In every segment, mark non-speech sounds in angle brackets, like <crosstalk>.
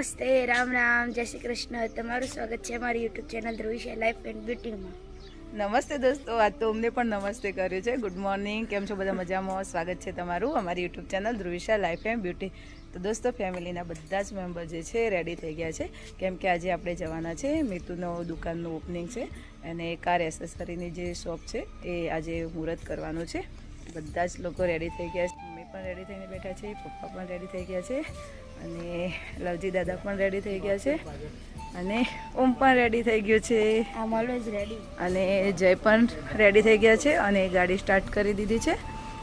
નમસ્તે, રામ રામ, જય શ્રી કૃષ્ણ. તમારું સ્વાગત છે અમારી YouTube channel Dhruvisha life and બ્યુટીમાં નમસ્તે દોસ્તો આ તો અમને પણ નમસ્તે કર્યું છે. ગુડ મોર્નિંગ કેમ છો? બધા મજામાં? સ્વાગત છે તમારું અમારી YouTube channel Dhruvisha life and beauty તો દોસ્તો ફેમિલીના બધા જ મેમ્બર જે છે રેડી થઈ ગયા છે. કેમ કે આજે આપણે જવાના છે મિતુનો દુકાનનું ઓપનિંગ છે અને કાર એસેસરીની જે શોપ છે, એ આજે મુહૂર્ત કરવાનું છે. બધા જ લોકો રેડી થઈ ગયા છે. મમ્મી પણ રેડી થઈને બેઠા છે, પપ્પા પણ રેડી થઈ ગયા છે. અને લવજી દાદા પણ રેડી થઈ ગયા છે. અને ઓમ પણ રેડી થઈ ગયું છે. રેડી અને જય પણ રેડી થઈ ગયા છે અને ગાડી સ્ટાર્ટ કરી દીધી છે.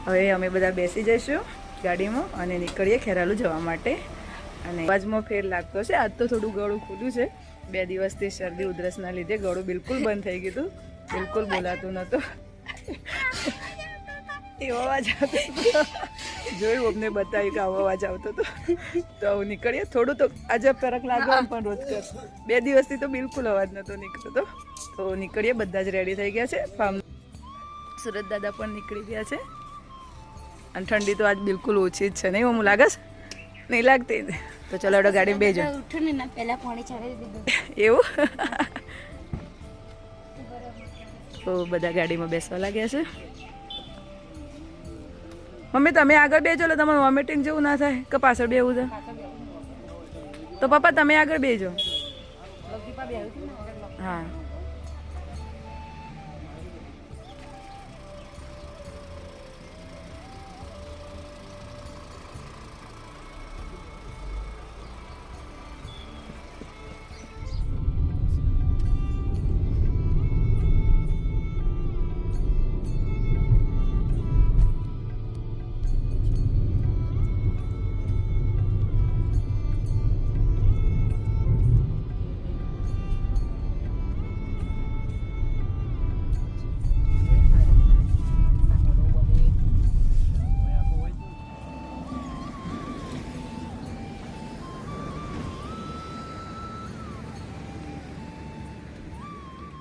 હવે અમે બધા બેસી જઈશું ગાડીમાં અને નીકળીએ ખેરાલુ જવા માટે. અને અવાજમાં ફેર લાગતો છે. આજ તો થોડું ગળું ખુલ્લું છે. બે દિવસથી શરદી ઉધરસના લીધે ગળું બિલકુલ બંધ થઈ ગયું હતું. બિલકુલ બોલાતું નહોતું. <laughs> એવો અવાજ આવતો. જોયું, અમને બતાવ્યું કે આવો અવાજ આવતો હતો. તો હવે નીકળીએ. થોડું તો આજે ફરક લાગ્યો પણ રોજ કર. બે દિવસથી તો બિલકુલ અવાજ નહોતો નીકળતો તો. નીકળીએ, બધા જ રેડી થઈ ગયા છે. ફાર્મ સુરત દાદા પણ નીકળી ગયા છે. અને ઠંડી તો આજ બિલકુલ ઓછી જ છે. નહીં હું લાગે છે? નહીં લાગતી? તો ચલો એડો ગાડીમાં બેજો એવું? તો બધા ગાડીમાં બેસવા લાગ્યા છે. મમ્મી, તમે આગળ બેજો એટલે તમારું વોમિટિંગ જેવું ના થાય કે પાછળ બેવું છે? તો પપ્પા, તમે આગળ બેજો. હા.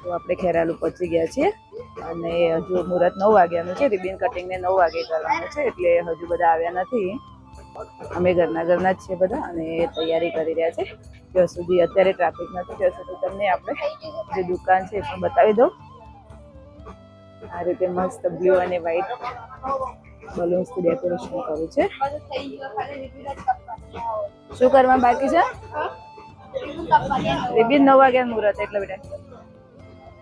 તો આપણે ખેરાલુ પહોંચી ગયા છીએ. અને હજુ મુહૂર્ત નવ વાગ્યાનું છે. રિબિન કટિંગને નવ વાગે કરવાનું છે. એટલે હજુ બધા આવ્યા નથી. અમે ઘરના ઘરના જ છીએ બધા અને તૈયારી કરી રહ્યા છે. ત્યાં સુધી અત્યારે ટ્રાફિક નથી ત્યાં સુધી તમને આપણે જે દુકાન છે એ પણ બતાવી દઉં. આ રીતે મસ્ત બ્લુ અને વ્હાઈટ બલૂન્સથી ડેકોરેશન કર્યું છે. શું કરવા બાકી છે? રિબિન નવ વાગ્યા મુહૂર્ત એટલે બેટા.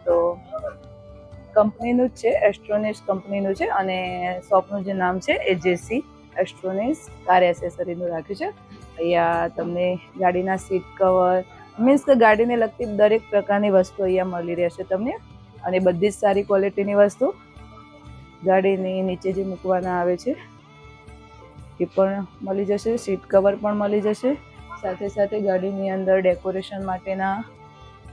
તો કંપનીનું જ છે, એસ્ટ્રોનિસ કંપનીનું છે અને શોપનું જે નામ છે એ જેસી એસ્ટ્રોનિસ કાર એસેસરીનું રાખ્યું છે. અહીંયા તમને ગાડીના સીટ કવર, મીન્સ કે ગાડીને લગતી દરેક પ્રકારની વસ્તુ અહીંયા મળી રહેશે તમને અને બધી જ સારી ક્વોલિટીની વસ્તુ ગાડીની નીચે જે મૂકવાના આવે છે, એ પણ મળી જશે, સીટ કવર પણ મળી જશે. સાથે સાથે ગાડીની અંદર ડેકોરેશન માટેના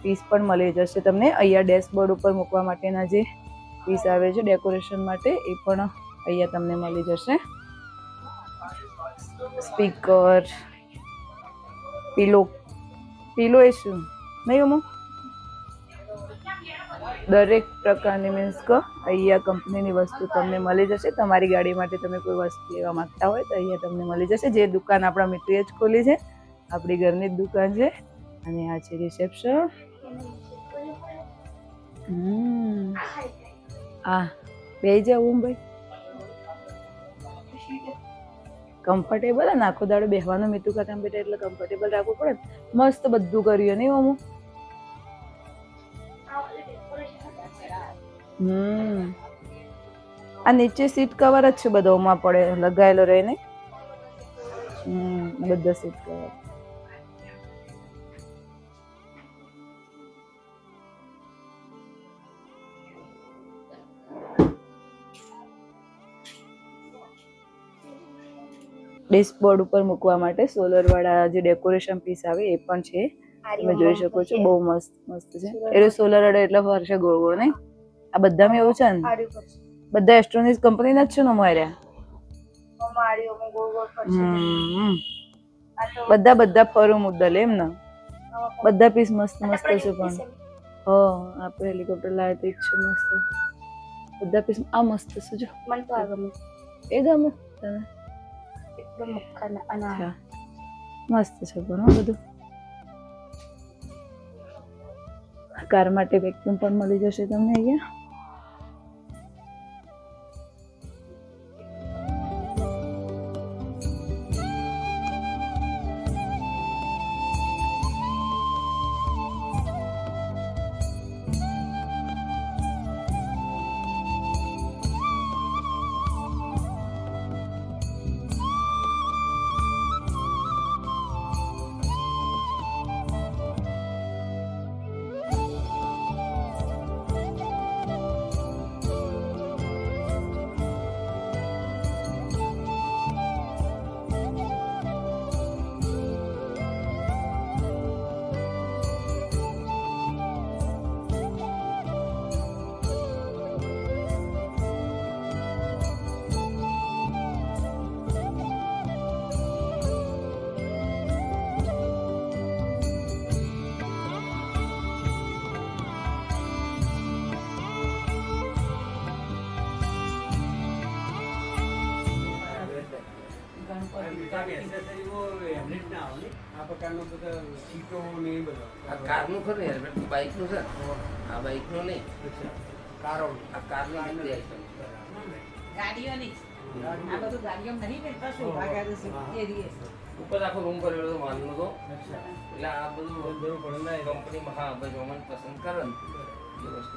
પીસ પણ મળી જશે. તમને અહીંયા ડેશબોર્ડ ઉપર મૂકવા માટેના જે પીસ આવે છે ડેકોરેશન માટે, એ પણ અહીંયા તમને મળી જશે. સ્પીકર પીલો પીલો એ શું? નહીં અમુક? દરેક પ્રકારની મીન્સ કે અહીંયા કંપનીની વસ્તુ તમને મળી જશે. તમારી ગાડી માટે તમે કોઈ વસ્તુ લેવા માંગતા હોય તો અહીંયા તમને મળી જશે. જે દુકાન આપણા મિત્રે જ ખોલી છે, આપણી ઘરની જ દુકાન છે. અને આ છે રિસેપ્શન આ બે જાવ ભાઈ કમ્ફર્ટેબલ અને આખો દાડો બેહવાનો મીઠું ખાતા બેટા એટલે કમ્ફર્ટેબલ રાખવું પડે મસ્ત બધું કર્યું નહીં અમુક હમ. આ નીચે સીટ કવર જ છે બધો, ઓમાં પડે, લગાયેલો રહે ને? હમ, બધા સીટ કવર ડેશબોર્ડ ઉપર મૂકવા માટે સોલર વાળા જે ડેકોરેશન પીસ આવે એ પણ છે. તમે જોઈ શકો છો બહુ મસ્ત મસ્ત છે. એટલે સોલર અડે એટલે ફરશે ગોળ ગોળ નહીં? આ બધામાં એવું છે ને? બધા એસ્ટ્રોનિસ કંપનીના જ છે ને હમ બધા બધા ફરું મુદ્દલ એમ ને? બધા પીસ મસ્ત મસ્ત છે પણ. હ આપણે હેલિકોપ્ટર લાવે તો છે મસ્ત. બધા પીસ આ મસ્ત છે જો. મને તો આ ગમે. એ ગમે. તને? મક્ખન અનાર મસ્ત છે ઘણું બધું કાર માટે વેક્યુમ પણ મળી જશે તમને અહીંયા આ પ્રકારનો બધા સીટો ને એ બધો. આ કારનું ખરું હેલ્મેટ બાઇકનું છે? આ બાઇકનું નહીં. કારો આ કારની બધી આઈટમ ગાડીઓની. આ બધું ગાડીઓ નહીં ને શું ભાગ્યા તો ઉપર આખો રૂમ ભરેલો હતો માલનો તો. એટલે આ બધું પડે કંપનીમાં હા ભાઈ પસંદ કરે ને. એ વસ્તુ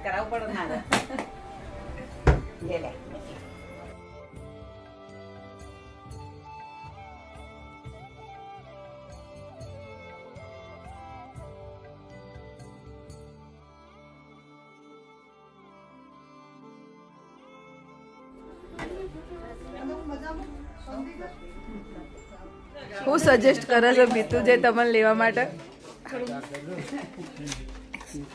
વાળાનું મુહૂર્ત કરાવવું પડે મારે. લે લે. હું સજેસ્ટ કરે છે બીતું જે તમને લેવા માટે શું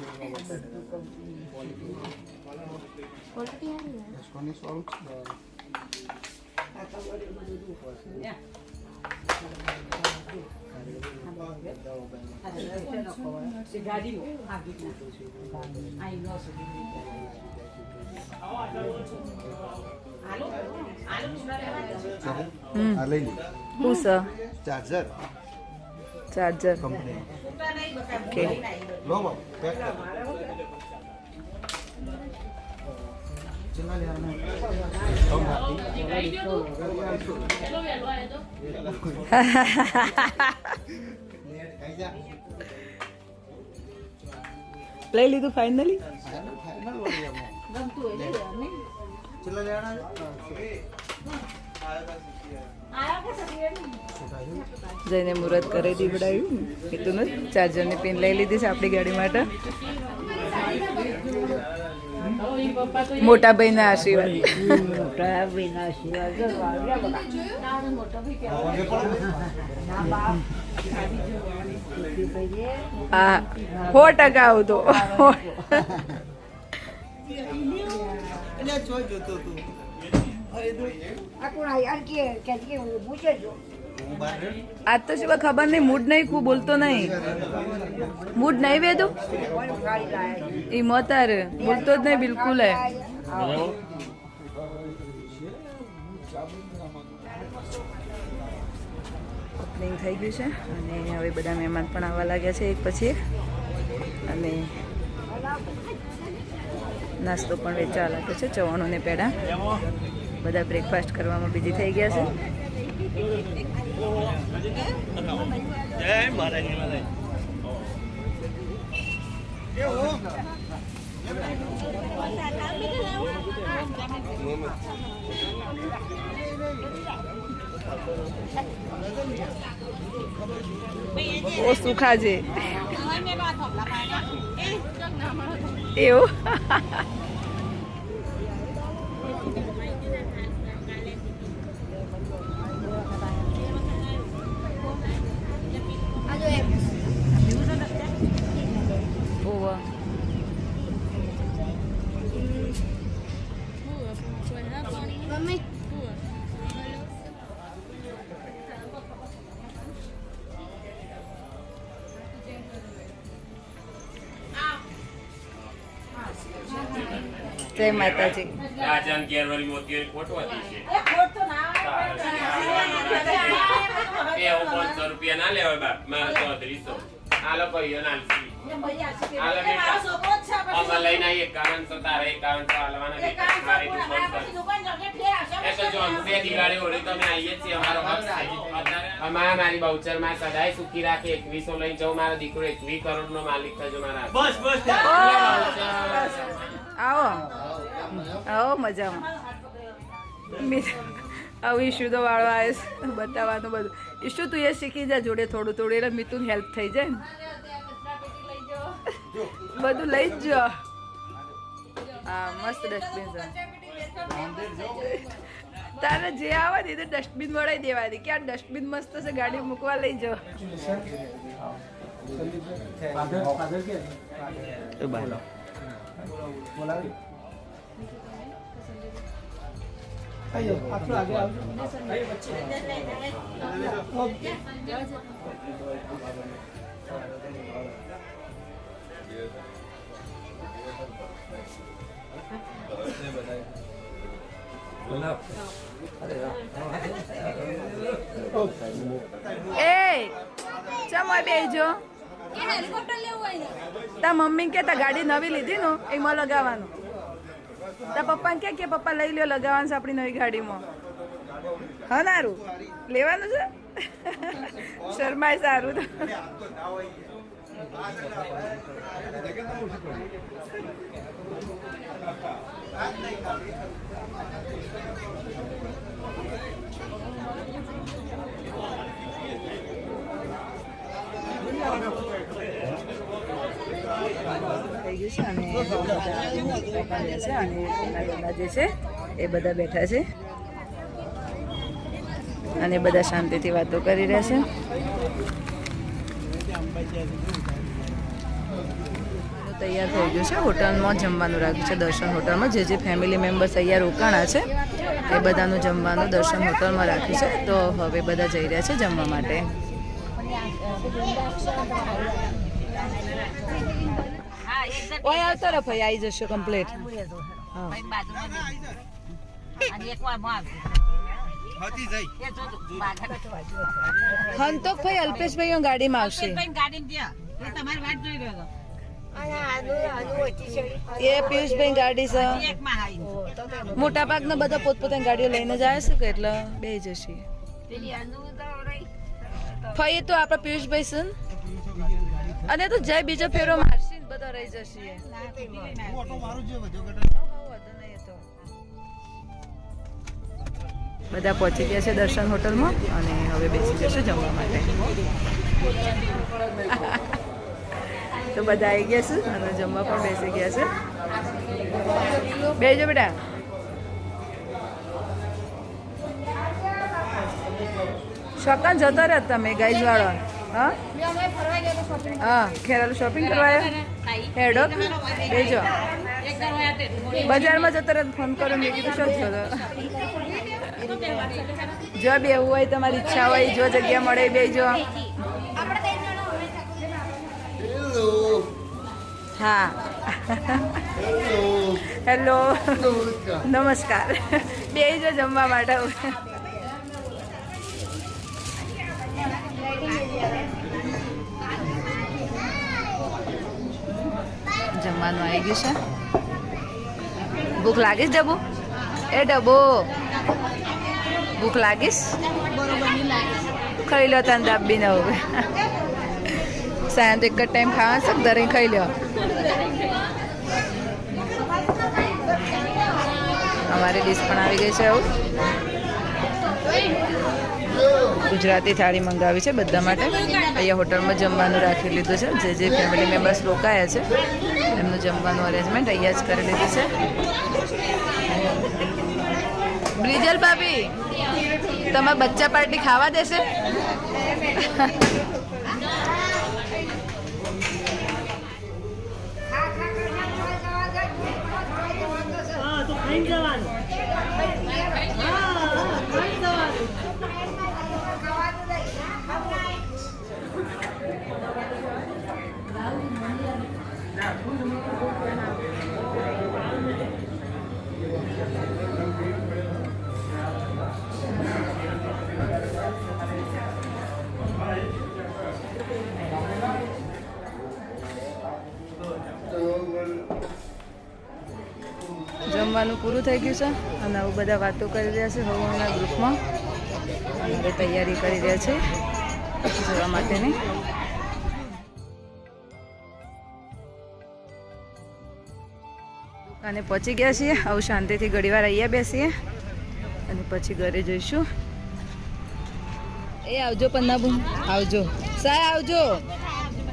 છે ચાર્જર ચાર્જર ઓકે. લો બાબુ પેક કર. લઈ લીધું ફાઇનલી ફાઇનલ વળી આમાં ચલા લે આના જઈને મુહૂર્ત દીવડાયું. એ તો ચાર્જરની પિન લઈ લીધી છે આપણી ગાડી માટે. મોટા ભાઈના આશીર્વાદ. હા સો ટકા આવતો. એટલે જોતો તું. આજ તો શું ખબર નહીં મૂડ નહીં ખૂબ બોલતો નહીં. મૂડ નહીં વેદુ એ મતાર બોલતો જ નહીં બિલકુલ હે. ઓપનિંગ થઈ ગયું છે અને હવે બધા મહેમાન પણ આવવા લાગ્યા છે એક પછી અને નાસ્તો પણ વેચવા લાગ્યો છે ચવાણું ને પેડા. બધા બ્રેકફાસ્ટ કરવામાં બીજી થઈ ગયા છે. ઓ સુખા છે એવું? જય માતાજી. રાજાન કેરવરી મોતીઓની ફોટો છે. હું રૂપિયા ના લેવાય બાપ. મારે ચોત્રીસો આ લોકો બેટા. મારી બહુચરમાં સદાય સુખી રાખે. એકવીસો લઈને જાઉં મારો દીકરો. એકવીસ કરોડ નો માલિક થજો મારા બસ બસ આવો. આવો. મજામાં. મી- આવું ઈશુ તો વાળો આવે બતાવવાનું બધું. ઈશુ તું એ શીખી જા જોડે થોડું થોડું. એટલે મીતું હેલ્પ થઈ જાય ને. બધું લઈ જ જો. હા મસ્ત ડસ્ટબિન છે. તારે જે આવે ને એ તો ડસ્ટબિન વળાઈ દેવાની. કે આ ડસ્ટબિન મસ્ત છે ગાડી મૂકવા લઈ જાઓ બોલાવી. એ ચમ બેજો તા મમ્મી કે તા ગાડી નવી લીધી નું એમાં લગાવવાનું. તા પપ્પાને કે કે, પપ્પા, લઈ લ્યો, લગાવવાનું છે આપણી નવી ગાડીમાં. હા, નારું. લેવાનું છે? <laughs> શર્માય સારું તો. <laughs> થઈ ગયું છે અને બધા છે જે છે એ બધા બેઠા છે. અને બધા શાંતિથી વાતો કરી રહ્યા છે. તૈયાર થઈ ગયું છે હોટલમાં જમવાનું રાખ્યું છે, દર્શન હોટલમાં. જે જે ફેમિલી મેમ્બર્સ અહીંયા રોકાણા છે, એ બધાનું જમવાનું દર્શન હોટલમાં રાખ્યું છે. તો હવે બધા જઈ રહ્યા છે જમવા માટે. ઓય આવતો રે ભાઈ આવી જશે કમ્પ્લીટ હા તો જઈ. હંતોક ભાઈ અલ્પેશભાઈ ગાડીમાં આવશે તમારી વાત જોઈ રહ્યો એ પિયુષભાઈ ગાડી છે. એકમાં આવી મોટા ભાગના બધા પોતપોતાની ગાડીઓ લઈને જાય છે કે એટલે બે જશે. ફરી તો આપણા પિયુષભાઈ છે અને તો જય બીજો ફેરો મારશે. બધા રહી જશે. બધા પહોંચી ગયા છે દર્શન હોટલમાં અને હવે બેસી જશે જમવા માટે. તો બધા આવી ગયા છે અને જમવા પણ બેસી ગયા છે. બેજો બેટા. શોકાન જતા રહ્યા તમે ગાઈઝ વાળો. હા? હા ખેરાલુ શોપિંગ કરવા આવ્યા? હેડો બેજો. બજારમાં જતો રહે ફોન કરો મેં કીધું શું છો જો બેવું હોય તમારી ઈચ્છા હોય જો જગ્યા મળે બેજો. હા. હેલો નમસ્કાર. બે જો જમવા માટે. જમવાનું આવી ગયું છે. ભૂખ લાગીશ ડબો એ ડબો ભૂખ લાગીશ? ખાઈ લો તને દાબીને હવે સાંજ એક જ ટાઈમ ખાવા છે દરે ખાઈ લો. અમારી ડીશ પણ આવી ગઈ છે એવું ગુજરાતી થાળી મંગાવી છે બધા માટે. અહીંયા હોટલમાં જમવાનું રાખી લીધું છે. જે જે ફેમિલી મેમ્બર્સ રોકાયા છે. એમનું જમવાનું અરેન્જમેન્ટ અહીંયા જ કરી લીધું છે. બ્રિજલ ભાભી, તમારા બચ્ચા પાર્ટી ખાવા દેશે? જમવાનું પૂરું થઈ ગયું છે. અને આવું બધા વાતો કરી રહ્યા છે હવાના ગ્રુપમાં. તૈયારી કરી રહ્યા છે. જવા માટેની. દુકાને પહોંચી ગયા છીએ. આવું શાંતિથી ઘડીવાર અહીંયા બેસીએ. અને પછી ઘરે જઈશું. એ આવજો પન્નાબુ આવજો. સાર આવજો.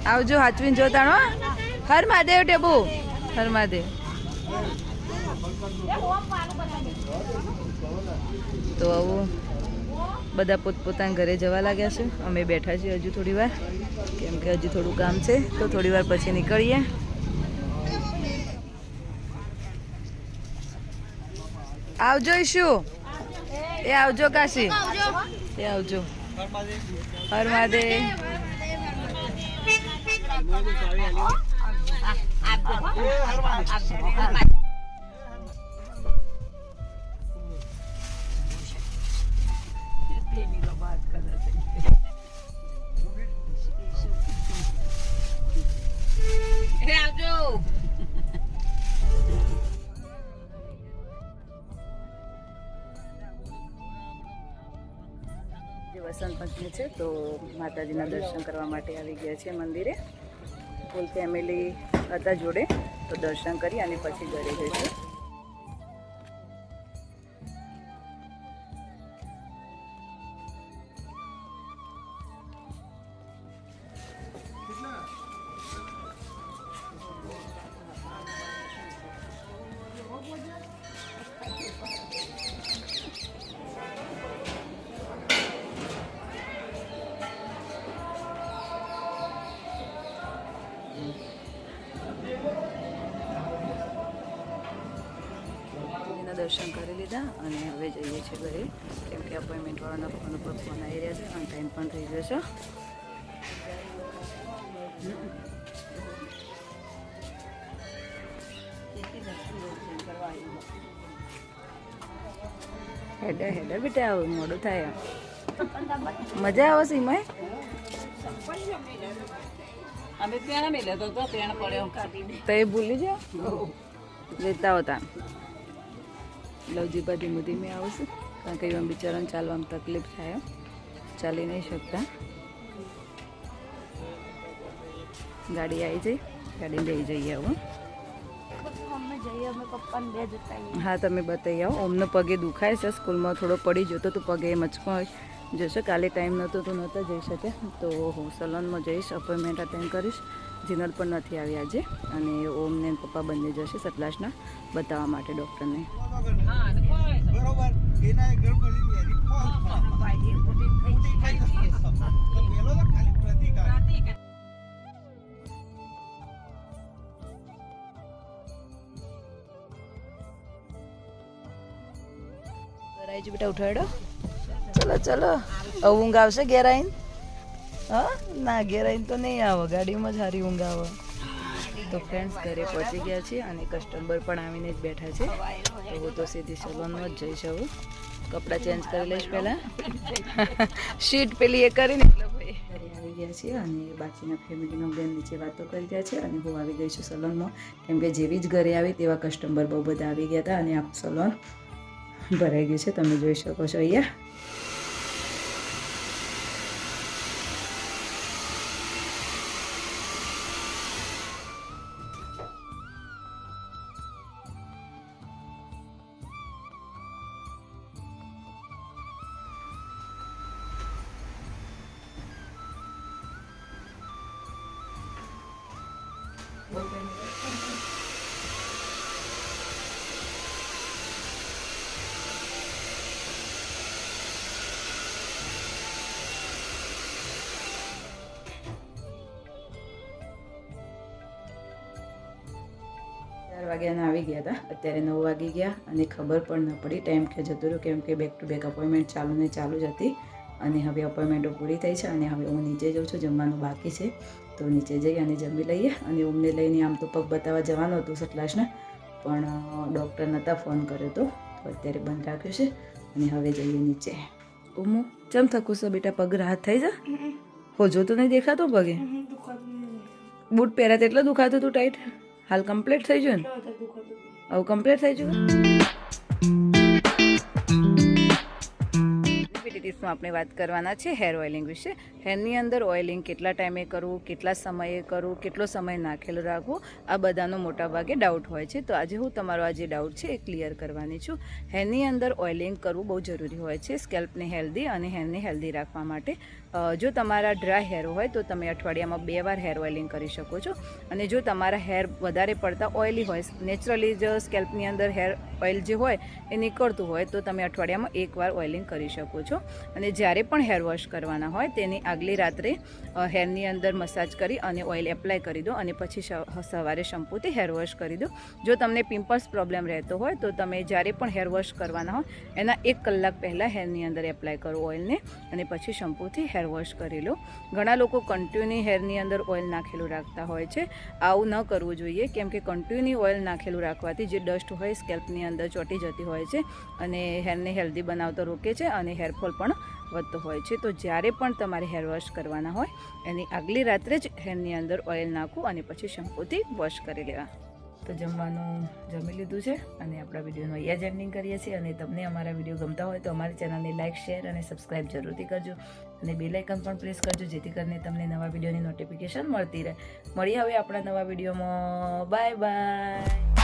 આવજો હાચવીને જો તાણો હર મહાદેવ ટેબુ. હર મહાદેવ. તો આવું. બધા પોતપોતાના ઘરે જવા લાગ્યા છે. અમે બેઠા છીએ હજુ થોડી વાર કેમ કે હજુ થોડું કામ છે તો થોડી વાર પછી નીકળીએ. આવજો ઈશુ એ આવજો કાશી એ આવજો હર મહાદેવ માતાજીના દર્શન કરવા માટે આવી ગયા છે મંદિરે. ફૂલ ફેમિલી હતા જોડે, તો દર્શન કરી અને પછી ઘરે જઈશું. હેડર હેડર બેટા આવું મોડું થાય મજા આવે છે એમાં? અમે ત્યાં મેલે તો તો ત્યાં પડ્યો. તો એ ભૂલી જાઓ? લેતા હોતા લવજીબા ધીમે ધીમે આવશે કારણ કે એમાં બિચારાને ચાલવામાં તકલીફ થાય ચાલી નહીં શકતા. ગાડી આવી જઈ. ગાડી લઈ જઈએ આવું હા તમે બતાવી આવો. ઓમનો પગે દુખાય છે. સ્કૂલમાં થોડો પડી જતો તો પગે મચકો જશે. કાલે ટાઈમ નહોતો તો નહોતા જઈ શકે. તો હું સલોનમાં જઈશ અપોઇન્ટમેન્ટ અટેન્ડ કરીશ. જીનલ પણ નથી આવી આજે. અને ઓમ ને પપ્પા બંને જશે સતલાસના બતાવવા માટે ડૉક્ટરને. બરોબર. એના કરાઈ બેટા ઉઠાડો ચલો ચલો. ઊંઘ આવશે ઘેર આવીને હા? ના ઘેર આવીને તો નહીં આવે. ગાડીમાં જ સારી ઊંઘ આવે. તો ફ્રેન્ડ્સ ઘરે પહોંચી ગયા છે અને કસ્ટમર પણ આવીને જ બેઠા છે. તો હું તો સીધી સલોનમાં જ જઈશ હવે. કપડાં ચેન્જ કરી લઈશ પહેલાં. શીટ પેલી એ કરીને આવી ગયા છે અને બાકીના ફેમિલીનો બેન નીચે વાતો કરી રહ્યા છે અને હું આવી ગઈ છું સલોનમાં કેમ કે જેવી જ ઘરે આવી તેવા કસ્ટમર બહુ બધા આવી ગયા હતા અને આ સલોન ભરાઈ ગયું છે તમે જોઈ શકો છો અહીંયા. વાગ્યાના આવી ગયા હતા. અત્યારે નવ વાગી ગયા અને ખબર પણ ન પડી. ટાઈમ કે જતો રહ્યો કેમ કે બેક ટુ બેક અપોઇન્ટમેન્ટ ચાલુ ને ચાલુ જ હતી. અને હવે અપોઇન્ટમેન્ટો પૂરી થઈ છે અને હવે હું નીચે જાઉં છું જમવાનું બાકી છે. તો નીચે જઈ અને જમી લઈએ અને ઊમને લઈને આમ તો પગ બતાવવા જવાનું હતું સટલાસને પણ ડૉક્ટર નહોતા ફોન કર્યો તો. તો અત્યારે બંધ રાખ્યું છે અને હવે જઈએ નીચે. ઉમુ ચમ થકું છે બેટા? પગ રાહત થઈ જા હો જો તો નહીં દેખાતો પગે? બૂટ પહેર્યા તેટલો દુખાતું તું ટાઈટ હાલ કમ્પ્લીટ થઈ ગયું ને? હવે કમ્પ્લીટ થઈ ગયું? ટિપ્સમાં આપણે વાત કરવાના છે હેર ઓઇલિંગ વિશે. હેરની અંદર ઓઇલિંગ કેટલા ટાઈમે કરવું કેટલા સમયે કરવું કેટલો સમય નાખેલો રાખવો આ બધાનો મોટા ભાગે ડાઉટ હોય છે. તો આજે હું તમારો આ જે ડાઉટ છે એ ક્લિયર કરવાની છું. હેરની અંદર ઓઇલિંગ કરવું બહુ જરૂરી હોય છે સ્કેલ્પને હેલ્ધી અને હેરને હેલ્ધી રાખવા માટે. જો તમારા ડ્રાય હેર હોય તો તમે અઠવાડિયામાં બે વાર હેર ઓઇલિંગ કરી શકો છો. અને જો તમારા હેર વધારે પડતા ઓઇલી હોય નેચરલી જ સ્કેલ્પની અંદર હેર ઓઇલ જે હોય એ નીકળતું હોય, તો તમે અઠવાડિયામાં એકવાર ઓઇલિંગ કરી શકો છો. અને જ્યારે પણ હેર વોશ કરવાના હોય, તેની આગલી રાત્રે હેરની અંદર મસાજ કરી અને ઓઇલ એપ્લાય કરી દો અને પછી સવારે શેમ્પૂથી હેર વોશ કરી દો. જો તમને પિમ્પલ્સ પ્રોબ્લેમ રહેતો હોય, તો તમે જ્યારે પણ હેર વોશ કરવાના હોય, એના એક કલાક પહેલાં હેરની અંદર એપ્લાય કરો ઓઇલને અને પછી શેમ્પૂથી હેર વોશ કરી લો ઘણા લોકો કન્ટિન્યુ હેરની અંદર ઓઇલ નાખેલું રાખતા હોય છે. આવું ન કરવું જોઈએ, કેમ કે કન્ટિન્યુ ઓઇલ નાખેલું રાખવાથી જે ડસ્ટ હોય સ્કેલ્પની અંદર ચોટી જતી હોય છે અને હેરને હેલ્ધી બનાવતો રોકે છે અને હેરફોલ પણ વધતો હોય છે. તો જ્યારે પણ તમારે હેર વોશ કરવાના હોય, એની આગલી રાત્રે જ હેરની અંદર ઓઇલ નાખવું અને પછી શેમ્પૂથી વોશ કરી લેવા. તો જમવાનું જમી લીધું છે અને આપણા વિડીયોનું અહીંયા જ એન્ડિંગ કરીએ છીએ. અને તમને અમારા વીડિયો ગમતા હોય તો અમારી ચેનલને લાઇક શેર અને સબસ્ક્રાઈબ જરૂરથી કરજો. અને બે લાઇકન પણ પ્રેસ કરજો, જેથી કરીને તમને નવા વિડીયોની નોટિફિકેશન મળતી રહે. મળીએ હવે આપણા નવા વિડીયોમાં. Bye bye.